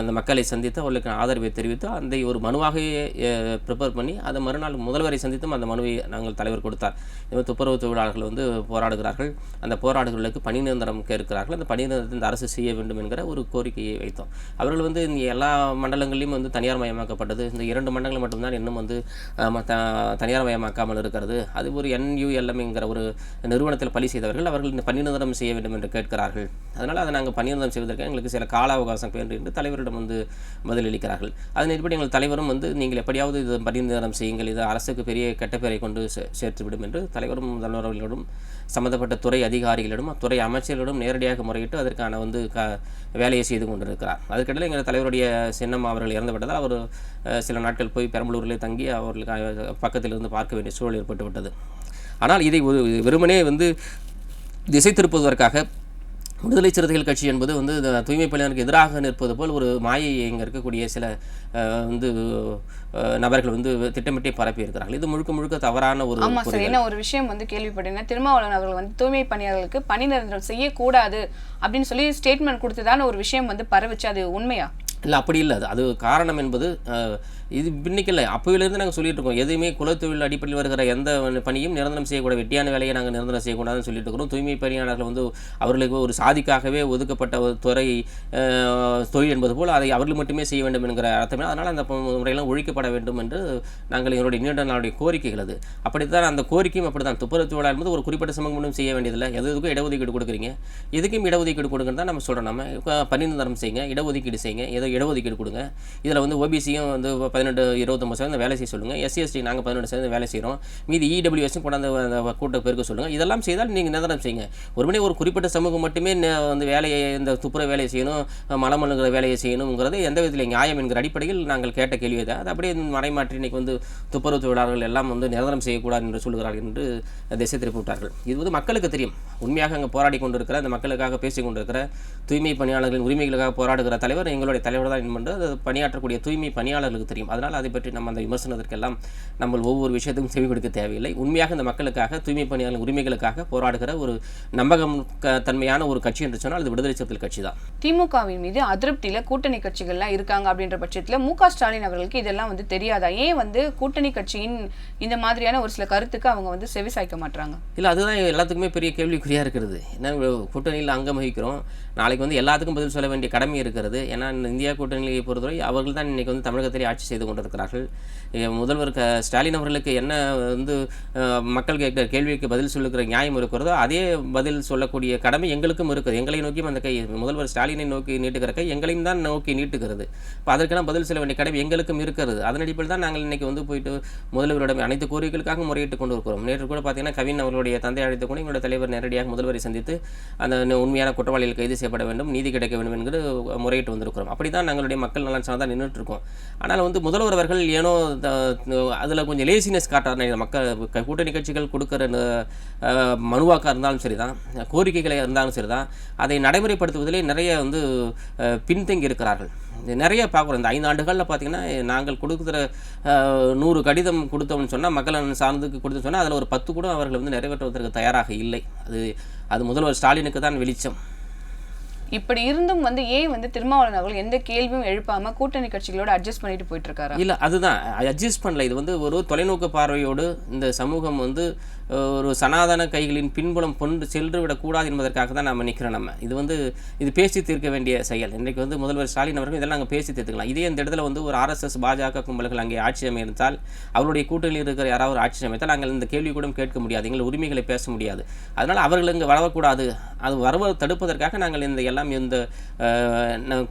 அந்த மக்களை சந்தித்து அவர்களுக்கு ஆதரவை தெரிவித்து அந்த ஒரு மனுவாகவே ப்ரிப்பேர் பண்ணி அதை மறுநாள் முதல்வரை சந்தித்தும் அந்த மனுவை நாங்கள் தலைவர் கொடுத்தார். இந்த துப்புரவு தொழிலாளர்கள் வந்து போராடுகிறார்கள். அந்த போராடுகளுக்கு பணி நிரந்தரம் கேட்கிறார்கள். அந்த பணி நிரந்தரத்தை இந்த அரசு செய்ய வேண்டும் என்கிற ஒரு கோரிக்கையை வைத்தோம். அவர்கள் வந்து எல்லா மண்டலங்களிலும் வந்து தனியார் மயமாக்கப்பட்டது. இந்த இரண்டு மண்டலங்கள் மட்டும்தான் இன்னும் வந்து தனியார் மயமாக்காமல் இருக்கிறது. அது ஒரு என்யூஎல்எம்ங்கிற ஒரு நிறுவனத்தில் பழி செய்தவர்கள் அவர்கள் இந்த பணி நிரந்தரம் செய்ய வேண்டும் என்று கேட்கிறார்கள். அதனால் அதை நாங்கள் பணி நிரந்தரம் செய்வதற்கு எங்களுக்கு சில கால அவகாசம் வேண்டும் என்று தலைவரிடம் வந்து பதிலளிக்கிறார்கள். அதன் அடிப்படை எங்கள் தலைவரும் வந்து நீங்கள் எப்படியாவது இது பரிந்துரம் செய்யுங்கள். இது அரசுக்கு பெரிய கெட்ட பெயரை கொண்டு சே- சேர்த்துவிடும் என்று தலைவரும் முதல்வர்களிடம் சம்பந்தப்பட்ட துறை அதிகாரிகளிடம் துறை அமைச்சர்களிடம் நேரடியாக முறையிட்டு அதற்கான வந்து க வேலையை செய்து கொண்டிருக்கிறார். அதுக்கிடையில் எங்கள் தலைவருடைய சின்னம் அவர்கள் இறந்து விட்டதால் அவர் சில நாட்கள் போய் பெரம்பலூரிலே தங்கி அவர்களுக்கு பக்கத்தில் இருந்து பார்க்க வேண்டிய சூழல் ஏற்பட்டு விட்டது ஆனால் இதை ஒரு வெறுமனே வந்து திசை திருப்புவதற்காக விடுதலை சிறுத்தைகள் கட்சி என்பது வந்து இந்த தூய்மை பணியாளருக்கு எதிராக நிற்பது போல் ஒரு மாயை இங்கே இருக்கக்கூடிய சில வந்து நபர்கள் வந்து திட்டமிட்டே பரப்பி இருக்கிறார்கள் இது முழுக்க முழுக்க தவறான ஒரு ஆமா சார். என்ன ஒரு விஷயம் வந்து கேள்விப்பட்டேன்னா திருமாவளவன் அவர்கள் வந்து தூய்மை பணியாளர்களுக்கு பணி நிரந்தரம் செய்யக்கூடாது அப்படின்னு சொல்லி ஸ்டேட்மெண்ட் கொடுத்ததான ஒரு விஷயம் வந்து பரவுச்சு. அது உண்மையா? இல்லை அப்படி இல்லை. அது அது காரணம் என்பது இது இன்னைக்கு அப்போவிலேருந்து நாங்கள் சொல்லிட்டு இருக்கோம். எதுவுமே குலத்தொழில் அடிப்படையில் வருகிற எந்த பணியும் நிரந்தரம் செய்யக்கூடாது. வெட்டியான வேலையை நாங்கள் நிரந்தரம் செய்யக்கூடாதுன்னு சொல்லிட்டு இருக்கிறோம். தூய்மை பணியாளர்கள் வந்து அவர்களுக்கு ஒரு சாதிக்காகவே ஒதுக்கப்பட்ட ஒரு துறை தொழில் என்பது போல் அதை அவர்கள் மட்டுமே செய்ய வேண்டும் என்கிற அர்த்தமே. அதனால் அந்த முறையெல்லாம் ஒழிக்கப்பட வேண்டும் என்று நாங்கள் எங்களுடைய நீண்ட நாளுடைய கோரிக்கைகள் அது. அப்படித்தான் அந்த கோரிக்கையும் அப்படித்தான். துப்புரவு தொழிலாளர் என்பது ஒரு குறிப்பிட்ட சமூகம் மட்டும் செய்ய வேண்டியதில்லை. எது எதுக்கும் இடஒதுக்கீடு கொடுக்குறீங்க. எதுக்கும் இடஒதுக்கீடு கொடுக்குன்னு தான் நம்ம சொல்கிறோம் நம்ம பணிநிரந்தரம் செய்யுங்க இடஒதுக்கீடு செய்யுங்க ஏதோ இடஒதுக்கீடு கொடுங்க. இதில் வந்து ஓபிசியும் வந்து பதினெட்டு இருபத்தொம்பது சதவீதம் வேலை செய்ய சொல்லுங்கள் எஸ்சிஎஸ்டி நாங்கள் பதினெட்டு சதவீதம் வேலை செய்கிறோம் மீதி இடபிள்யூஎஸும் கொண்டாந்து அந்த கூட்ட பெருக்க சொல்லுங்கள் இதெல்லாம் செய்தால் நீங்கள் நிரந்தரம் செய்யுங்க. ஒருமனே ஒரு குறிப்பிட்ட சமூகம் மட்டுமே வந்து வேலையை இந்த துப்புர வேலையை செய்யணும் மலம் வேலையை செய்யணுங்கிறது எந்த விதத்தில் நியாயம் என்கிற அடிப்படையில் நாங்கள் கேட்ட கேள்வி தான் அது அப்படியே மறைமாற்றி இன்னைக்கு வந்து துப்புரவு தொழிலாளர்கள் எல்லாம் வந்து நிரந்தரம் செய்யக்கூடாது என்று சொல்கிறார்கள் என்று திசை திருப்பி விட்டார்கள் இது வந்து மக்களுக்கு தெரியும். உண்மையாக அங்கே போராடி கொண்டிருக்கிற அந்த மக்களுக்காக பேசி கொண்டிருக்கிற தூய்மை பணியாளர்களின் உரிமைகளுக்காக போராடுகிற தலைவர் எங்களுடைய தலைவர் தான் என்பது பணியாற்றக்கூடிய தூய்மை பணியாளர்களுக்கு தெரியும். அதனால் அதை பற்றி நம்ம அந்த விமர்சனத்திற்கெல்லாம் நம்ம ஒவ்வொரு விஷயத்துக்கும் செவி கொடுக்க தேவையில்லை. உண்மையாக இந்த மக்களுக்காக தூய்மை பணியாளர் உரிமைகளுக்காக போராடுகிற ஒரு நம்பகம் தன்மையான ஒரு கட்சி என்று சொன்னால் அது விடுதலை சிறுத்தைகள் கட்சி தான். திமுகவின் மீது அதிருப்தியில கூட்டணி கட்சிகள்லாம் இருக்காங்க அப்படின்ற பட்சத்துல மு ஸ்டாலின் அவர்களுக்கு இதெல்லாம் வந்து தெரியாதா? ஏன் வந்து கூட்டணி கட்சியின் இந்த மாதிரியான ஒரு சில கருத்துக்கு அவங்க வந்து செவி சாய்க்க மாட்டாங்க இல்லை அதுதான் எல்லாத்துக்குமே பெரிய கேள்விக்குறியாக இருக்கிறது. ஏன்னா கூட்டணியில் அங்கம் வகிக்கிறோம். நாளைக்கு வந்து எல்லாத்துக்கும் பதில் சொல்ல வேண்டிய கடமை இருக்கிறது. ஏன்னா இந்த இந்தியா கூட்டணியை பொறுத்தவரை அவர்கள் தான் இன்றைக்கி வந்து தமிழகத்திலே ஆட்சி செய்து கொண்டிருக்கிறார்கள் எ, முதல்வர் க ஸ்டாலின் அவர்களுக்கு என்ன வந்து மக்கள் கேட்கிற கேள்விக்கு பதில் சொல்லுகிற நியாயம் இருக்கிறதோ அதே பதில் சொல்லக்கூடிய கடமை எங்களுக்கும் இருக்குது. எங்களை நோக்கியும் அந்த கை முதல்வர் ஸ்டாலினை நோக்கி நீட்டுகிற கை எங்களையும் தான் நோக்கி நீட்டுகிறது. இப்போ அதற்கெல்லாம் பதில் சொல்ல வேண்டிய கடமை எங்களுக்கும் இருக்கிறது. அதன் அடிப்படையில் தான் நாங்கள் இன்றைக்கி வந்து போயிட்டு முதல்வரிடம் அனைத்து கோரிக்கைகளுக்காக முறையிட்டு கொண்டு இருக்கிறோம். நேற்று கூட பார்த்தீங்கன்னா கவின் அவர்களுடைய தந்தை அழைத்து கூட எங்களுடைய தலைவர் நேரடியாக முதல்வரை சந்தித்து அந்த உண்மையான குற்றவாளிகள் கைது செய்யப்பட வேண்டும் நீதி கிடைக்க வேண்டும் என்கிற முறையிட்டு வந்திருக்கிறோம். அப்படி தான் நாங்களுடைய மக்கள் நலன் சார்ந்து தான் நின்றுட்டு இருக்கோம். ஆனால் வந்து முதல்வர் அவர்கள் ஏனோ அதில் கொஞ்சம் லேசினஸ் காட்டுறாரு மக்கள் கூட்டணி கட்சிகள் கொடுக்குற மனுவாக்காக இருந்தாலும் சரி தான் கோரிக்கைகளை இருந்தாலும் சரி தான் அதை நடைமுறைப்படுத்துவதிலே நிறைய வந்து பின்தங்கி இருக்கிறார்கள். நிறைய பார்க்குறோம். இந்த ஐந்து ஆண்டுகளில் பார்த்தீங்கன்னா நாங்கள் கொடுக்குற நூறு கடிதம் கொடுத்தோம்னு சொன்னால் மக்கள் சார்ந்து சார்ந்துக்கு கொடுத்து சொன்னால் அதில் ஒரு பத்து கூட அவர்கள் வந்து நிறைவேற்றுவதற்கு தயாராக இல்லை. அது அது முதல்வர் ஸ்டாலினுக்கு தான் வெளிச்சம். இப்படி இருந்தும் வந்து ஏன் வந்து திருமாவளவன் அவர்கள் எந்த கேள்வியும் எழுப்பாம கூட்டணி கட்சிகளோட அட்ஜஸ்ட் பண்ணிட்டு போயிட்டு இருக்காரு? இல்லை அதுதான். அட்ஜஸ்ட் பண்ணல. இது வந்து ஒரு தொலைநோக்கு பார்வையோடு இந்த சமூகம் வந்து ஒரு சனாதன கைகளின் பின்புலம் கொண்டு சென்று விடக்கூடாது என்பதற்காக தான் நம்ம நிற்கிறோம் நம்ம. இது வந்து இது பேசி தீர்க்க வேண்டிய செயல். இன்றைக்கு வந்து முதல்வர் ஸ்டாலின் அவர்கள் இதெல்லாம் நாங்கள் பேசி தீர்த்துக்கலாம். இதே இந்த இடத்துல வந்து ஒரு ஆர்எஸ்எஸ் பாஜக கும்பல்கள் அங்கே ஆட்சி அமைத்தால் அவருடைய கூட்டணியில் இருக்கிற யாராவது ஒரு ஆட்சி அமைத்தால் நாங்கள் இந்த கேள்வி கூட கேட்க முடியாது. எங்கள் உரிமைகளை பேச முடியாது. அதனால் அவர்கள் இங்கே வரக்கூடாது அது வரவை தடுப்பதற்காக நாங்கள் இந்த எல்லாம் இந்த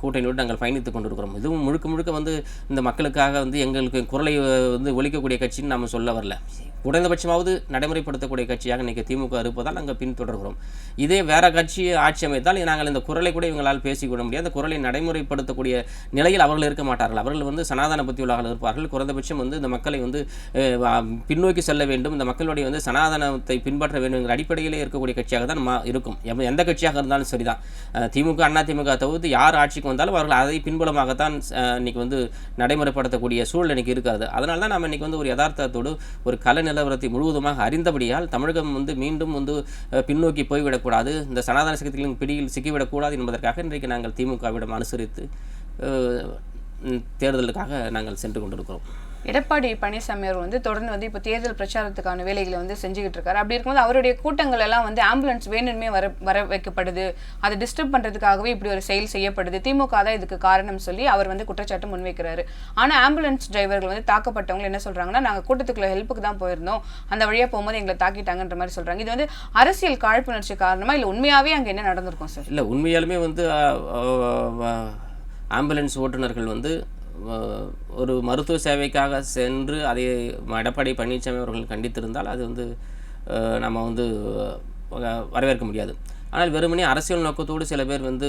கூட்டணியோடு நாங்கள் பயணித்துக் கொண்டிருக்கிறோம். இதுவும் முழுக்க முழுக்க வந்து இந்த மக்களுக்காக வந்து எங்களுக்கு குரலை வந்து ஒழிக்கக்கூடிய கட்சின்னு நம்ம சொல்ல வரல. குறைந்தபட்சமாவது நடைமுறை நடைமுறைப்படுத்தக்கூடிய கட்சியாக இன்றைக்கி திமுக இருப்பதால் நாங்கள் பின்தொடர்கிறோம். இதே வேற கட்சி ஆட்சி அமைத்தால் நாங்கள் இந்த குரலை கூட இவங்களால் பேசிக்கொள்ள முடியாது. அந்த குரலை நடைமுறைப்படுத்தக்கூடிய நிலையில் அவர்கள் இருக்க மாட்டார்கள். அவர்கள் வந்து சனாதன பத்தியுள்ளாக இருப்பார்கள். குறைந்தபட்சம் வந்து இந்த மக்களை வந்து பின்னோக்கி செல்ல வேண்டும். இந்த மக்களுடைய வந்து சனாதனத்தை பின்பற்ற வேண்டும் என்ற அடிப்படையிலே இருக்கக்கூடிய கட்சியாக தான் இருக்கும். எந்த கட்சியாக இருந்தாலும் சரிதான். திமுக அண்ணா திமுக தவிர்த்து யார் ஆட்சிக்கு வந்தாலும் அவர்கள் அதை பின்புலமாகத்தான் இன்னைக்கு வந்து நடைமுறைப்படுத்தக்கூடிய சூழல் இன்னைக்கு இருக்காது. அதனால தான் நம்ம இன்னைக்கு வந்து ஒரு யதார்த்தத்தோடு ஒரு கல நிலவரத்தை முழுவதுமாக அறிந்த இருந்தபடியால் தமிழகம் வந்து மீண்டும் வந்து பின்னோக்கி போய்விடக்கூடாது. இந்த சனாதன சக்திகளின் பிடியில் சிக்கிவிடக்கூடாது என்பதற்காக இன்றைக்கு நாங்கள் திமுகவிடம் அனுசரித்து தேர்தலுக்காக நாங்கள் சென்று கொண்டிருக்கிறோம். எடப்பாடி பழனிசாமி அவர் வந்து தொடர்ந்து வந்து இப்போ தேர்தல் பிரச்சாரத்துக்கான வேலைகளை வந்து செஞ்சுக்கிட்டு இருக்காரு. அப்படி இருக்கும்போது அவருடைய கூட்டங்கள் எல்லாம் வந்து ஆம்புலன்ஸ் வேணுமே வர வர வைக்கப்படுது. அதை டிஸ்டர்ப் பண்ணுறதுக்காகவே இப்படி ஒரு செயல் செய்யப்படுது. திமுக தான் இதுக்கு காரணம் சொல்லி அவர் வந்து குற்றச்சாட்டு முன்வைக்கிறாரு. ஆனால் ஆம்புலன்ஸ் டிரைவர்கள் வந்து தாக்கப்பட்டவங்க என்ன சொல்கிறாங்கன்னா நாங்கள் கூட்டத்துக்குள்ள ஹெல்ப்புக்கு தான் போயிருந்தோம். அந்த வழியாக போகும்போது எங்களை தாக்கிட்டாங்கன்ற மாதிரி சொல்கிறாங்க இது வந்து அரசியல் காழ்ப்புணர்ச்சி காரணமாக இல்லை உண்மையாகவே அங்கே என்ன நடந்திருக்கும் சார்? இல்லை உண்மையாலுமே வந்து ஆம்புலன்ஸ் ஓட்டுநர்கள் வந்து ஒரு மருத்துவ சேவைக்காக சென்று அதை எடப்பாடி பழனிசாமி அவர்கள் கண்டித்திருந்தால் அது வந்து நம்ம வந்து வரவேற்க முடியாது. ஆனால் வெறுமனே அரசியல் நோக்கத்தோடு சில பேர் வந்து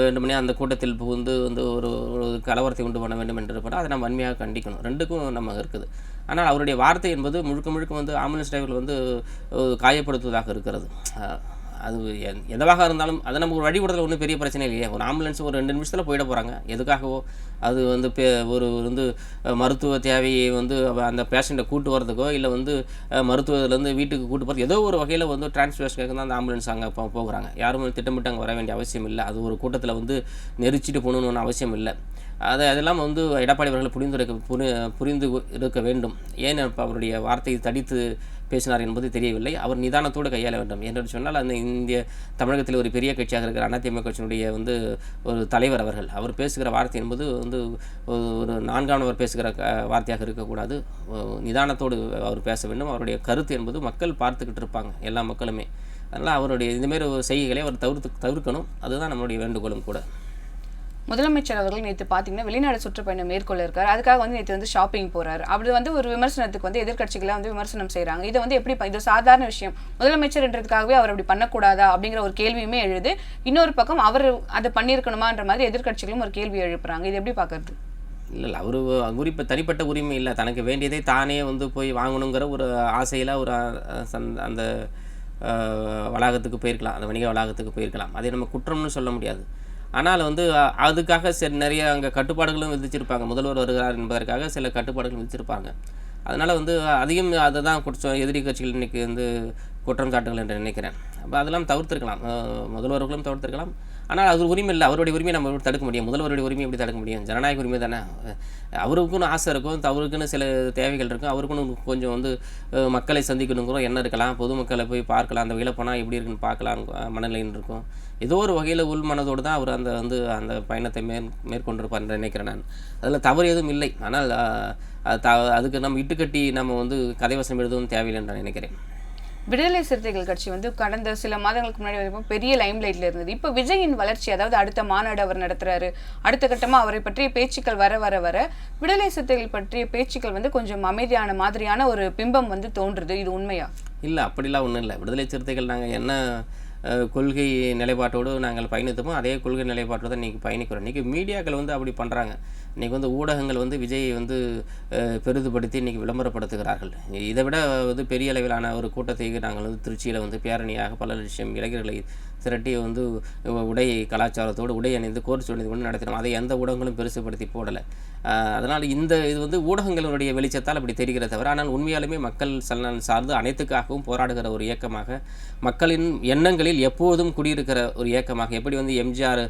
வேண்டுமனே அந்த கூட்டத்தில் புகுந்து வந்து ஒரு ஒரு கலவரத்தை உண்டு பண்ண வேண்டும் என்று இருப்பது அதை நம்ம வன்மையாக கண்டிக்கணும். ரெண்டுக்கும் நம்ம இருக்குது. ஆனால் அவருடைய வார்த்தை என்பது முழுக்க முழுக்க வந்து ஆம்புலன்ஸ் டிரைவர்கள் வந்து காயப்படுத்துவதாக இருக்கிறது. அது எதுவாக இருந்தாலும் அது நமக்கு ஒரு வழிபடுறதுல ஒன்றும் பெரிய பிரச்சனை இல்லையே. ஒரு ஆம்புலன்ஸ் ஒரு ரெண்டு நிமிஷத்தில் போயிட போகிறாங்க எதுக்காகவோ? அது வந்து பே ஒரு வந்து மருத்துவ தேவையை வந்து அந்த பேஷண்ட்டை கூட்டு வரதுக்கோ இல்லை வந்து மருத்துவத்துலேருந்து வீட்டுக்கு கூட்டு போகிறது ஏதோ ஒரு வகையில் வந்து டிரான்ஸ்போர்ட்டேஷனுக்கு தான் அந்த ஆம்புலன்ஸ் அங்கே போ போகிறாங்க. யாரும் திட்டமிட்டு அங்கே வர வேண்டிய அவசியம் இல்லை. அது ஒரு கூட்டத்தில் வந்து நெரிச்சிட்டு போகணுன்னு அவசியம் இல்லை. அதை அதெல்லாம் வந்து எடப்பாடி அவர்கள் புரிந்துரைக்க புரி புரிந்து இருக்க வேண்டும். ஏன் இப்போ அவருடைய வார்த்தையை தடித்து பேசினார் என்பது தெரியவில்லை. அவர் நிதானத்தோடு கையாள வேண்டும். என்று சொன்னால் அந்த இந்திய தமிழகத்தில் ஒரு பெரிய கட்சியாக இருக்கிற அதிமுக கட்சியினுடைய வந்து ஒரு தலைவர் அவர்கள் அவர் பேசுகிற வார்த்தை என்பது வந்து ஒரு- நான்கானவர் பேசுகிற வார்த்தையாக இருக்கக்கூடாது. நிதானத்தோடு அவர் பேச வேண்டும். அவருடைய கருத்து என்பது மக்கள் பார்த்துக்கிட்டு இருப்பாங்க எல்லா மக்களுமே. அதனால் அவருடைய இதுமாரி ஒரு செய்கைகளை அவர் தவிர்த்து தவிர்க்கணும். அதுதான் நம்மளுடைய வேண்டுகோளும் கூட. முதலமைச்சர் அவர்கள் நேற்று பார்த்தீங்கன்னா வெளிநாடு சுற்றுப்பயணம் மேற்கொள்ள இருக்கார் அதுக்காக வந்து நேற்று வந்து ஷாப்பிங் போறாரு. அப்படி வந்து ஒரு விமர்சனத்துக்கு வந்து எதிர்கட்சிகளை வந்து விமர்சனம் செய்கிறாங்க இதை வந்து எப்படி இது சாதாரண விஷயம். முதலமைச்சர்ன்றதுக்காகவே அவர் அப்படி பண்ணக்கூடாதா அப்படிங்கிற ஒரு கேள்வியுமே எழுது. இன்னொரு பக்கம் அவர் அதை பண்ணியிருக்கணுமான்ற மாதிரி எதிர்க்கட்சிகளும் ஒரு கேள்வி எழுப்புறாங்க. இது எப்படி பார்க்கறது? இல்லை இல்லை. அவர் குறிப்ப தனிப்பட்ட உரிமை இல்லை. தனக்கு வேண்டியதை தானே வந்து போய் வாங்கணுங்கிற ஒரு ஆசையில் ஒரு அந்த வளாகத்துக்கு போயிருக்கலாம். அந்த வணிக வளாகத்துக்கு போயிருக்கலாம். அதை நம்ம குற்றம்னு சொல்ல முடியாது. ஆனால் வந்து அதுக்காக சரி நிறைய அங்கே கட்டுப்பாடுகளும் விதிச்சிருப்பாங்க. முதல்வர் வருகிறார் என்பதற்காக சில கட்டுப்பாடுகள் விதிச்சிருப்பாங்க. அதனால் வந்து அதையும் அதை தான் குற்றம் எதிரி கட்சிகள் இன்றைக்கி வந்து குற்றம் சாட்டுகள் என்று நினைக்கிறேன். அப்போ அதெல்லாம் தவிர்த்திருக்கலாம். முதல்வர்களும் தவிர்த்திருக்கலாம். ஆனால் அது உரிமை இல்லை. அவருடைய உரிமையை நம்ம தடுக்க முடியும்? முதல்வருடைய உரிமையை எப்படி தடுக்க முடியும்? ஜனநாயக உரிமை தானே? அவருக்குன்னு ஆசை இருக்கும் அவருக்குன்னு சில தேவைகள் இருக்கும் அவருக்குன்னு கொஞ்சம் வந்து மக்களை சந்திக்கணுங்கிற என்ன இருக்கலாம். பொதுமக்களை போய் பார்க்கலாம். அந்த வகையில் போனால் எப்படி இருக்குன்னு பார்க்கலாம் மனநிலைன்னு இருக்கும். ஏதோ ஒரு வகையில் உள் மனதோடு தான் அவர் அந்த வந்து அந்த பயணத்தை மேற் மேற்கொண்டிருப்பார் என்று நினைக்கிறேன் நான். அதில் தவறு எதுவும் இல்லை. ஆனால் த- அதுக்கு நம்ம இட்டுக்கட்டி நம்ம வந்து கதைவசம் எழுதவும் தேவையில்லைன்னு நான் நினைக்கிறேன். விடுதலை சிறுத்தைகள் கட்சி வந்து கடந்த சில மாதங்களுக்கு முன்னாடி வரைக்கும் பெரிய லைம்லைட்ல இருந்தது. இப்போ விஜயின் வளர்ச்சி அதாவது அடுத்த மாநாடு அவர் நடத்துறாரு அடுத்த கட்டமாக அவரை பற்றிய பேச்சுக்கள் வர வர வர விடுதலை சிறுத்தைகள் பற்றிய பேச்சுக்கள் வந்து கொஞ்சம் அமைதியான மாதிரியான ஒரு பிம்பம் வந்து தோன்றுது. இது உண்மையா? இல்லை அப்படிலாம் ஒன்றும் இல்லை. விடுதலை சிறுத்தைகள் நாங்கள் என்ன கொள்கை நிலைப்பாட்டோடு நாங்கள் பயணித்தோமோ அதே கொள்கை நிலைப்பாட்டோடு தான் இன்றைக்கி பயணிக்கிறோம். இன்றைக்கி மீடியாக்கள் வந்து அப்படி பண்ணுறாங்க இன்றைக்கி வந்து ஊடகங்கள் வந்து விஜயை வந்து பெரிதுபடுத்தி இன்றைக்கி விளம்பரப்படுத்துகிறார்கள். இதை விட வந்து பெரிய அளவிலான ஒரு கூட்டத்தை நாங்கள் வந்து திருச்சியில் வந்து பேரணியாக பல லட்சம் இளைஞர்களை திரட்டி வந்து உடை கலாச்சாரத்தோடு உடை அணிந்து கோர்ஸ் அணிந்து கொண்டு நடத்தினோம். அதை எந்த ஊடகங்களும் பெருசுபடுத்தி போடலை. அதனால் இந்த இது வந்து ஊடகங்களுடைய வெளிச்சத்தால் அப்படி தெரிகிற தவிர ஆனால் உண்மையாலுமே மக்கள் சலனம் சார்ந்து அனைத்துக்காகவும் போராடுகிற ஒரு இயக்கமாக மக்களின் எண்ணங்களில் எப்போதும் குடியிருக்கிற ஒரு இயக்கமாக எப்படி வந்து எம்ஜிஆர்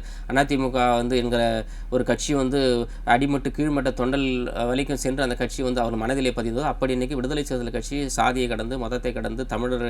அதிமுக வந்து என்கிற ஒரு கட்சி வந்து அடிமட்டு கீழ்மட்ட தொண்டல் வலிக்கும் சென்று அந்த கட்சி வந்து அவர் மனதிலே பதிந்ததோ அப்படி இன்றைக்கி விடுதலை சிறுத்தைகள் கட்சி சாதியை கடந்து மதத்தை கடந்து தமிழர்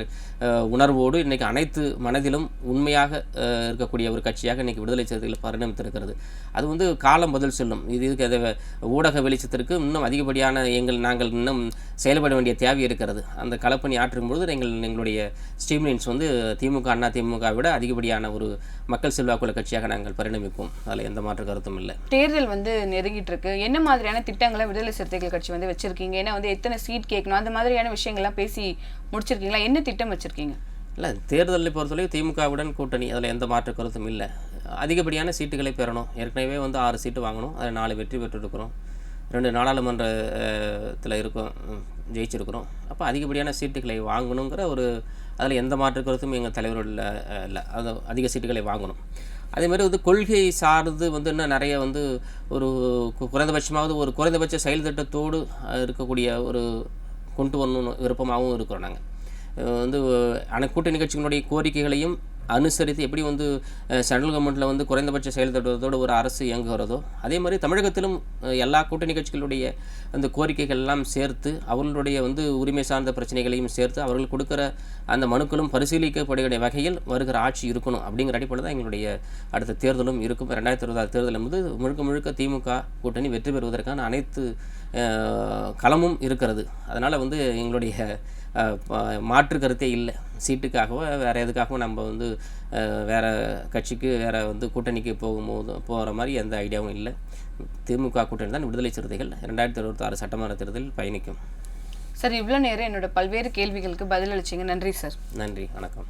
உணர்வோடு இன்றைக்கி அனைத்து மனதிலும் உண்மையாக இருக்கக்கூடிய ஒரு கட்சியாக இன்றைக்கி விடுதலை சிறுத்தைகள் பரிணமித்திருக்கிறது. அது வந்து காலம் பதில் சொல்லும். இது இதுக்கு அதை ஊடக வெளிச்சத்திற்கு இன்னும் அதிகப்படியான எங்கள் நாங்கள் இன்னும் செயல்பட வேண்டிய தேவை இருக்கிறது. அந்த களப்பணி ஆற்றும் பொழுது எங்கள் எங்களுடைய ஸ்ட்ரீம்லைன்ஸ் வந்து திமுக அண்ணா திமுக விட அதிகப்படியான ஒரு மக்கள் செல்வாக்குள்ள கட்சியாக நாங்கள் பரிணமிப்போம். அதில் எந்த மாற்று கருத்தும் இல்லை. தேர்தல் வந்து நெருங்கிட்டு இருக்கு. என்ன மாதிரியான திட்டங்களை விடுதலை சிறுத்தைகள் கட்சி வந்து வச்சிருக்கீங்க? ஏன்னா வந்து எத்தனை சீட் கேட்கணும்? அந்த மாதிரியான விஷயங்கள்லாம் பேசி முடிச்சிருக்கீங்களா? என்ன திட்டம் வச்சிருக்கீங்க? இல்லை தேர்தலை பொறுத்தவரை திமுகவுடன் கூட்டணி. அதில் எந்த மாற்று கருத்தும் இல்லை. அதிகப்படியான சீட்டுகளை பெறணும். ஏற்கனவே வந்து ஆறு சீட்டு வாங்கணும். அதில் நாலு வெற்றி பெற்றிருக்கிறோம். ரெண்டு நாடாளுமன்றத்தில் இருக்கோம் ஜெயிச்சிருக்கிறோம். அப்போ அதிகப்படியான சீட்டுகளை வாங்கணுங்கிற ஒரு அதில் எந்த மாற்று கருத்தும் எங்கள் தலைவர்கள் இல்லை. அது அதிக சீட்டுகளை வாங்கணும். அதே மாதிரி வந்து கொள்கை சார்ந்து வந்து இன்னும் நிறைய வந்து ஒரு குறைந்தபட்சமாவது ஒரு குறைந்தபட்ச செயல் திட்டத்தோடு இருக்கக்கூடிய ஒரு கொண்டு வரணும்னு விருப்பமாகவும் இருக்கிறோம் நாங்கள் வந்து அனை கூட்டணி கட்சிகளுடைய கோரிக்கைகளையும் அனுசரித்து எப்படி வந்து சென்ட்ரல் கவர்மெண்ட்டில் வந்து குறைந்தபட்ச செயல்திட்டத்தோடு ஒரு அரசு இயங்குகிறதோ அதே மாதிரி தமிழகத்திலும் எல்லா கூட்டணி கட்சிகளுடைய அந்த கோரிக்கைகள் எல்லாம் சேர்த்து அவர்களுடைய வந்து உரிமை சார்ந்த பிரச்சனைகளையும் சேர்த்து அவர்கள் கொடுக்குற அந்த மனுக்களும் பரிசீலிக்கப்படுகிற வகையில் வருகிற ஆட்சி இருக்கணும் அப்படிங்கிற அடிப்படையில் தான் எங்களுடைய அடுத்த தேர்தலும் இருக்கும். ரெண்டாயிரத்தி இருபதாறு தேர்தல் என்பது முழுக்க முழுக்க திமுக கூட்டணி வெற்றி பெறுவதற்கான அனைத்து களமும் இருக்கிறது. அதனால் வந்து எங்களுடைய மாற்று கருத்தே இல்லை. சீட்டுக்காகவோ வேறு எதுக்காகவும் நம்ம வந்து வேற கட்சிக்கு வேற வந்து கூட்டணிக்கு போகும்போது போகிற மாதிரி எந்த ஐடியாவும் இல்லை. திமுக கூட்டணி தான் விடுதலை சிறுத்தைகள் ரெண்டாயிரத்தி இருபத்தாறு சட்டமன்ற தேர்தலில் பயணிக்கும். சார் இவ்வளோ நேரம் என்னோட பல்வேறு கேள்விகளுக்கு பதிலளிச்சிங்க. நன்றி சார். நன்றி வணக்கம்.